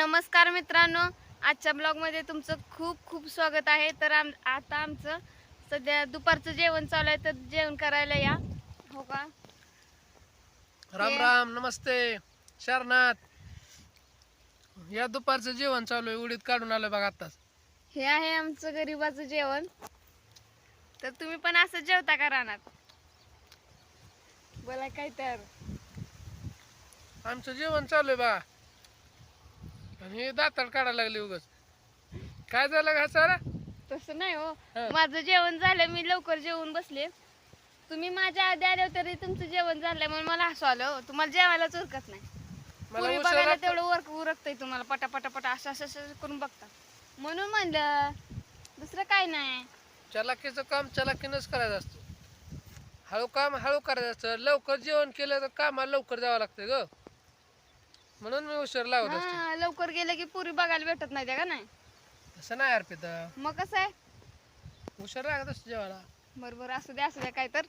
नमस्कार मित्रांनो. आजच्या ब्लॉगमध्ये तुमचं खूप खूप स्वागत आहे. तर आम आता आमचं सध्या दुपारचं जेवण चालू आहे तर जेवण करायला या. हो का? राम. राम नमस्ते. शरनाथ या दुपारचं जेवण चालू आहे उडीद काढून आलोय बघा आताच हे आहे आमचं गरिबाचं जेवण. तर तुम्ही पण असं जेवता का रानात? बोला काय तर. आमचं जेवण चालू आहे बघा आणि हे दाताळ काढायला लागले उगाच. काय झालं का सारा? तसं नाही हो. हा. माझं जेवण झालं मी लवकर जेवून बसले. तुम्ही माझ्या आधी आले तरी तुमचं जेवण झालंय म्हणून मला हसू आलं हो. तुम्हाला जेवायलाच उरकत नाही. मला पूर्वी उशिरा बघायला तेवढं वर उरकतंय तुम्हाला. पटा पटा पटा असं असं असं करून बघता म्हणून म्हणलं दुसरं काय नाही. चलाकीचं काम चलाकीनंच करायचं असतं. हळू काम हळू करायचं असतं. लवकर जेवण केलं तर कामाला लवकर जावं लागतं ग. म्हणून मी उशीर लावत असतो. हा लवकर गेलं की पुरी बघायला भेटत नाही त्या का नाही? तसं नाही अर्पिता मग कसं आहे? उशीर लागत असतो जेवायला. बरोबर असू द्या असू द्या काय तर.